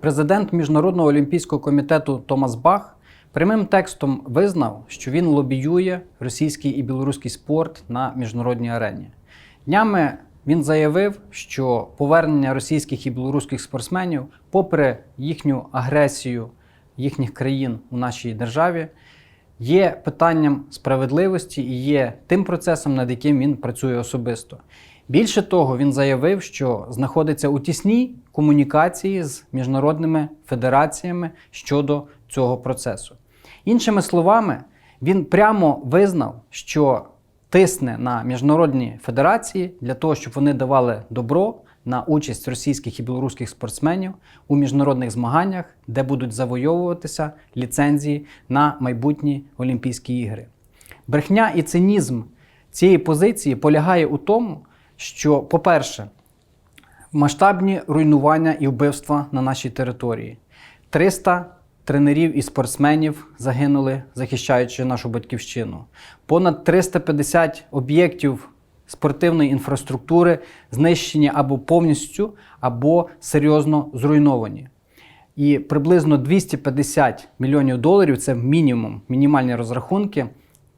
Президент Міжнародного олімпійського комітету Томас Бах прямим текстом визнав, що він лобіює російський і білоруський спорт на міжнародній арені. Днями він заявив, що повернення російських і білоруських спортсменів, попри їхню агресію їхніх країн у нашій державі, є питанням справедливості і є тим процесом, над яким він працює особисто. Більше того, він заявив, що знаходиться у тісній комунікації з міжнародними федераціями щодо цього процесу. Іншими словами, він прямо визнав, що тисне на міжнародні федерації для того, щоб вони давали добро на участь російських і білоруських спортсменів у міжнародних змаганнях, де будуть завойовуватися ліцензії на майбутні Олімпійські ігри. Брехня і цинізм цієї позиції полягає у тому, що, по-перше, масштабні руйнування і вбивства на нашій території. 300 тренерів і спортсменів загинули, захищаючи нашу батьківщину. Понад 350 об'єктів спортивної інфраструктури знищені або повністю, або серйозно зруйновані. І приблизно 250 мільйонів доларів це мінімум, мінімальні розрахунки,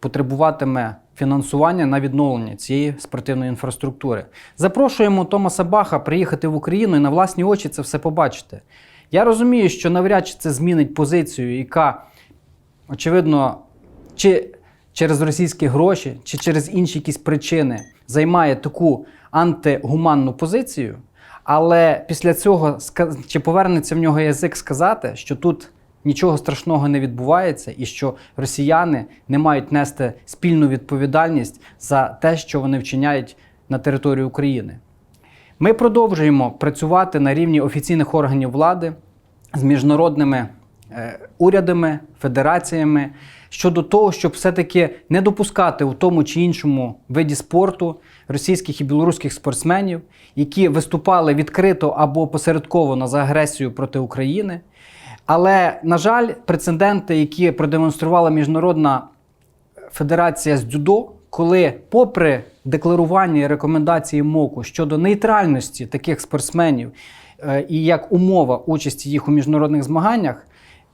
потребуватиме фінансування на відновлення цієї спортивної інфраструктури. Запрошуємо Томаса Баха приїхати в Україну і на власні очі це все побачити. Я розумію, що навряд чи це змінить позицію, яка, очевидно, чи через російські гроші, чи через інші якісь причини займає таку антигуманну позицію. Але після цього чи повернеться в нього язик сказати, що тут нічого страшного не відбувається, і що росіяни не мають нести спільну відповідальність за те, що вони вчиняють на території України. Ми продовжуємо працювати на рівні офіційних органів влади з міжнародними е, урядами, федераціями щодо того, щоб все-таки не допускати у тому чи іншому виді спорту російських і білоруських спортсменів, які виступали відкрито або посередковано за агресію проти України. Але, на жаль, прецеденти, які продемонструвала міжнародна Федерація з дзюдо, коли, попри декларування і рекомендації МОКу щодо нейтральності таких спортсменів е, і як умова участі їх у міжнародних змаганнях,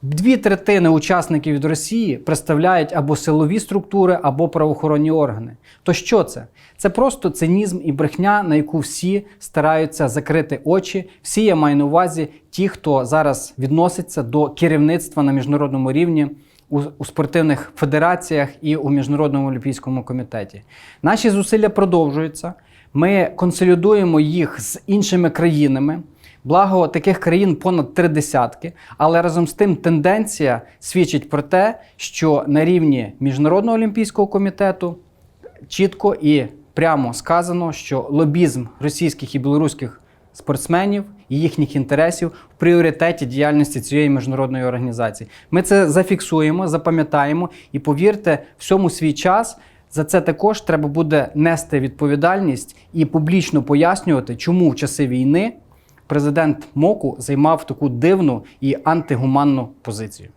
дві третини учасників від Росії представляють або силові структури, або правоохоронні органи. То що це? Це просто цинізм і брехня, на яку всі стараються закрити очі. Всі я маю на увазі ті, хто зараз відноситься до керівництва на міжнародному рівні у, спортивних федераціях і у Міжнародному олімпійському комітеті. Наші зусилля продовжуються. Ми консолідуємо їх з іншими країнами. Благо таких країн понад три десятки, але разом з тим тенденція свідчить про те, що на рівні Міжнародного олімпійського комітету чітко і прямо сказано, що лобізм російських і білоруських спортсменів і їхніх інтересів в пріоритеті діяльності цієї міжнародної організації. Ми це зафіксуємо, запам'ятаємо і повірте, всьому свій час. За це також треба буде нести відповідальність і публічно пояснювати, чому в часи війни президент МОКу займав таку дивну і антигуманну позицію.